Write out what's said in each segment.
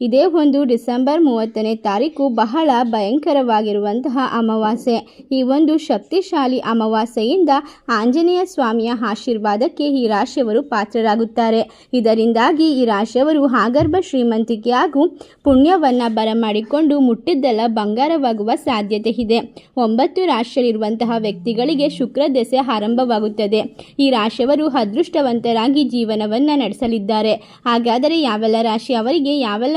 ಇದೇ ಒಂದು ಡಿಸೆಂಬರ್ ಮೂವತ್ತನೇ ತಾರೀಕು ಬಹಳ ಭಯಂಕರವಾಗಿರುವಂತಹ ಅಮಾವಾಸ್ಯೆ. ಈ ಒಂದು ಶಕ್ತಿಶಾಲಿ ಅಮಾವಾಸ್ಯೆಯಿಂದ ಆಂಜನೇಯ ಸ್ವಾಮಿಯ ಆಶೀರ್ವಾದಕ್ಕೆ ಈ ರಾಶಿಯವರು ಪಾತ್ರರಾಗುತ್ತಾರೆ. ಇದರಿಂದಾಗಿ ಈ ರಾಶಿಯವರು ಆಗರ್ಭ ಶ್ರೀಮಂತಿಕೆ ಹಾಗೂ ಪುಣ್ಯವನ್ನು ಬರಮಾಡಿಕೊಂಡು ಮುಟ್ಟಿದ್ದೆಲ್ಲ ಬಂಗಾರವಾಗುವ ಸಾಧ್ಯತೆ ಇದೆ. ಒಂಬತ್ತು ರಾಶಿಯಲ್ಲಿರುವಂತಹ ವ್ಯಕ್ತಿಗಳಿಗೆ ಶುಕ್ರ ದೆಸೆ ಆರಂಭವಾಗುತ್ತದೆ. ಈ ರಾಶಿಯವರು ಅದೃಷ್ಟವಂತರಾಗಿ ಜೀವನವನ್ನು ನಡೆಸಲಿದ್ದಾರೆ. ಹಾಗಾದರೆ ಯಾವೆಲ್ಲ ರಾಶಿ ಅವರಿಗೆ ಯಾವೆಲ್ಲ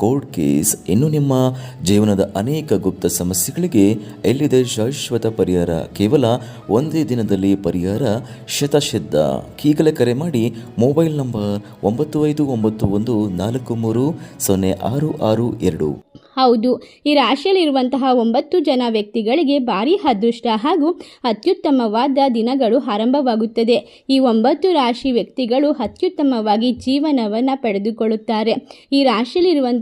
ಕೋರ್ಟ್ ಕೇಸ್, ಇನ್ನು ನಿಮ್ಮ ಜೀವನದ ಅನೇಕ ಗುಪ್ತ ಸಮಸ್ಯೆಗಳಿಗೆ ಎಲ್ಲಿದೆ ಶಾಶ್ವತ ಪರಿಹಾರ? ಕೇವಲ ಒಂದೇ ದಿನದಲ್ಲಿ ಪರಿಹಾರ? ಶತಸಿದ್ಧ ಈಗಲೇ ಕರೆ ಮಾಡಿ ಮೊಬೈಲ್ ನಂಬರ್ ಒಂಬತ್ತು ಐದು ಒಂಬತ್ತು ಒಂದು ನಾಲ್ಕು ಮೂರು ಸೊನ್ನೆ ಆರು ಆರು ಎರಡು. ಹೌದು, ಈ ರಾಶಿಯಲ್ಲಿರುವಂತಹ ಒಂಬತ್ತು ಜನ ವ್ಯಕ್ತಿಗಳಿಗೆ ಭಾರಿ ಅದೃಷ್ಟ ಹಾಗೂ ಅತ್ಯುತ್ತಮವಾದ ದಿನಗಳು ಆರಂಭವಾಗುತ್ತದೆ. ಈ ಒಂಬತ್ತು ರಾಶಿ ವ್ಯಕ್ತಿಗಳು ಅತ್ಯುತ್ತಮವಾಗಿ ಜೀವನವನ್ನು ಪಡೆದುಕೊಳ್ಳುತ್ತಾರೆ. ಈ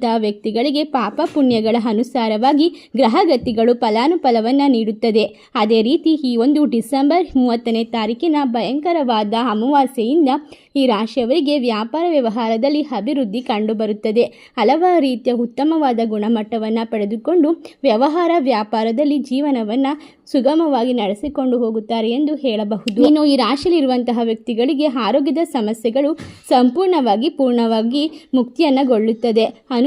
ರಾಶಿಯಲ್ಲಿರುವಂತಹ ವ್ಯಕ್ತಿಗಳಿಗೆ ಪಾಪ ಪುಣ್ಯಗಳ ಅನುಸಾರವಾಗಿ ಗ್ರಹಗತಿಗಳು ಫಲಾನುಫಲವನ್ನು ನೀಡುತ್ತದೆ. ಅದೇ ರೀತಿ ಈ ಒಂದು ಡಿಸೆಂಬರ್ ಮೂವತ್ತನೇ ತಾರೀಕಿನ ಭಯಂಕರವಾದ ಅಮಾವಾಸ್ಯೆಯಿಂದ ಈ ರಾಶಿಯವರಿಗೆ ವ್ಯಾಪಾರ ವ್ಯವಹಾರದಲ್ಲಿ ಅಭಿವೃದ್ಧಿ ಕಂಡುಬರುತ್ತದೆ. ಹಲವಾರು ರೀತಿಯ ಉತ್ತಮವಾದ ಗುಣಮಟ್ಟವನ್ನು ಪಡೆದುಕೊಂಡು ವ್ಯವಹಾರ ವ್ಯಾಪಾರದಲ್ಲಿ ಜೀವನವನ್ನು ಸುಗಮವಾಗಿ ನಡೆಸಿಕೊಂಡು ಹೋಗುತ್ತಾರೆ ಎಂದು ಹೇಳಬಹುದು. ಇನ್ನು ಈ ರಾಶಿಯಲ್ಲಿರುವಂತಹ ವ್ಯಕ್ತಿಗಳಿಗೆ ಆರೋಗ್ಯದ ಸಮಸ್ಯೆಗಳು ಸಂಪೂರ್ಣವಾಗಿ ಪೂರ್ಣವಾಗಿ ಮುಕ್ತಿಯನ್ನಗೊಳ್ಳುತ್ತದೆ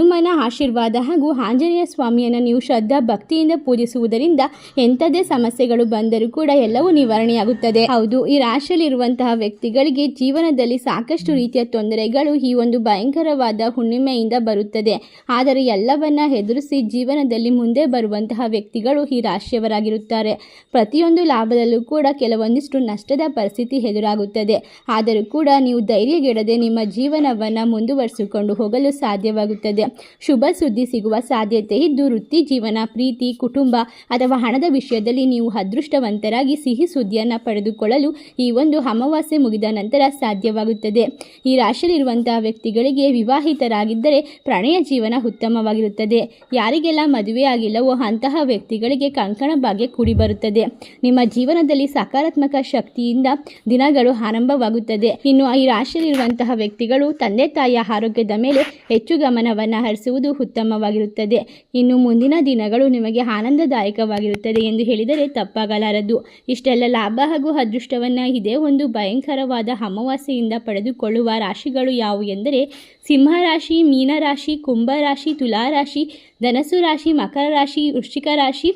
ಹನುಮನ ಆಶೀರ್ವಾದ ಹಾಗೂ ಆಂಜನೇಯ ಸ್ವಾಮಿಯನ್ನು ನೀವು ಶ್ರದ್ಧಾ ಭಕ್ತಿಯಿಂದ ಪೂಜಿಸುವುದರಿಂದ ಎಂಥದೇ ಸಮಸ್ಯೆಗಳು ಬಂದರೂ ಕೂಡ ಎಲ್ಲವೂ ನಿವಾರಣೆಯಾಗುತ್ತದೆ. ಹೌದು, ಈ ರಾಶಿಯಲ್ಲಿರುವಂತಹ ವ್ಯಕ್ತಿಗಳಿಗೆ ಜೀವನದಲ್ಲಿ ಸಾಕಷ್ಟು ರೀತಿಯ ತೊಂದರೆಗಳು ಈ ಒಂದು ಭಯಂಕರವಾದ ಹುಣ್ಣಿಮೆಯಿಂದ ಬರುತ್ತದೆ. ಆದರೆ ಎಲ್ಲವನ್ನ ಎದುರಿಸಿ ಜೀವನದಲ್ಲಿ ಮುಂದೆ ಬರುವಂತಹ ವ್ಯಕ್ತಿಗಳು ಈ ರಾಶಿಯವರಾಗಿರುತ್ತಾರೆ. ಪ್ರತಿಯೊಂದು ಲಾಭದಲ್ಲೂ ಕೂಡ ಕೆಲವೊಂದಿಷ್ಟು ನಷ್ಟದ ಪರಿಸ್ಥಿತಿ ಎದುರಾಗುತ್ತದೆ. ಆದರೂ ಕೂಡ ನೀವು ಧೈರ್ಯಗೆಡದೆ ನಿಮ್ಮ ಜೀವನವನ್ನು ಮುಂದುವರಿಸಿಕೊಂಡು ಹೋಗಲು ಸಾಧ್ಯವಾಗುತ್ತದೆ. ಶುಭ ಸುದ್ದಿ ಸಿಗುವ ಸಾಧ್ಯತೆ ಇದ್ದು, ವೃತ್ತಿ ಜೀವನ, ಪ್ರೀತಿ, ಕುಟುಂಬ ಅಥವಾ ಹಣದ ವಿಷಯದಲ್ಲಿ ನೀವು ಅದೃಷ್ಟವಂತರಾಗಿ ಸಿಹಿ ಸುದ್ದಿಯನ್ನು ಪಡೆದುಕೊಳ್ಳಲು ಈ ಒಂದು ಅಮಾವಾಸ್ಯೆ ಮುಗಿದ ನಂತರ ಸಾಧ್ಯವಾಗುತ್ತದೆ. ಈ ರಾಶಿಯಲ್ಲಿರುವಂತಹ ವ್ಯಕ್ತಿಗಳಿಗೆ ವಿವಾಹಿತರಾಗಿದ್ದರೆ ಪ್ರಣಯ ಜೀವನ ಉತ್ತಮವಾಗಿರುತ್ತದೆ. ಯಾರಿಗೆಲ್ಲ ಮದುವೆ ಆಗಿಲ್ಲವೋ ಅಂತಹ ವ್ಯಕ್ತಿಗಳಿಗೆ ಕಂಕಣ ಭಾಗ್ಯ ಕೂಡಿ ಬರುತ್ತದೆ ನಿಮ್ಮ ಜೀವನದಲ್ಲಿ ಸಕಾರಾತ್ಮಕ ಶಕ್ತಿಯಿಂದ ದಿನಗಳು ಆರಂಭವಾಗುತ್ತದೆ. ಇನ್ನು ಈ ರಾಶಿಯಲ್ಲಿರುವಂತಹ ವ್ಯಕ್ತಿಗಳು ತಂದೆ ತಾಯಿಯ ಆರೋಗ್ಯದ ಮೇಲೆ ಹೆಚ್ಚು ಗಮನವನ್ನು ಹರಿಸುವುದು ಉತ್ತಮವಾಗಿರುತ್ತದೆ. ಇನ್ನು ಮುಂದಿನ ದಿನಗಳು ನಿಮಗೆ ಆನಂದದಾಯಕವಾಗಿರುತ್ತದೆ ಎಂದು ಹೇಳಿದರೆ ತಪ್ಪಾಗಲಾರದು. ಇಷ್ಟೆಲ್ಲ ಲಾಭ ಹಾಗೂ ಅದೃಷ್ಟವನ್ನು ಇದೇ ಒಂದು ಭಯಂಕರವಾದ ಅಮಾವಾಸ್ಯೆಯಿಂದ ಪಡೆದುಕೊಳ್ಳುವ ರಾಶಿಗಳು ಯಾವುವು ಎಂದರೆ ಸಿಂಹರಾಶಿ ಮೀನರಾಶಿ ಕುಂಭರಾಶಿ ತುಲಾರಾಶಿ ಧನಸು ರಾಶಿ, ಮಕರ ರಾಶಿ, ವೃಶ್ಚಿಕ ರಾಶಿ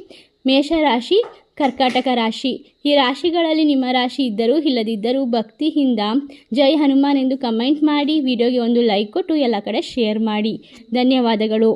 ಮೇಷರಾಶಿ, ಕರ್ಕಾಟಕ ರಾಶಿ. ಈ ರಾಶಿಗಳಲ್ಲಿ ನಿಮ್ಮ ರಾಶಿ ಇದ್ದರೂ ಇಲ್ಲದಿದ್ದರೂ ಭಕ್ತಿಯಿಂದ ಜೈ ಹನುಮಾನ್ ಎಂದು ಕಮೆಂಟ್ ಮಾಡಿ ವಿಡಿಯೋಗೆ ಒಂದು ಲೈಕ್ ಕೊಟ್ಟು ಎಲ್ಲ ಕಡೆ ಶೇರ್ ಮಾಡಿ. ಧನ್ಯವಾದಗಳು.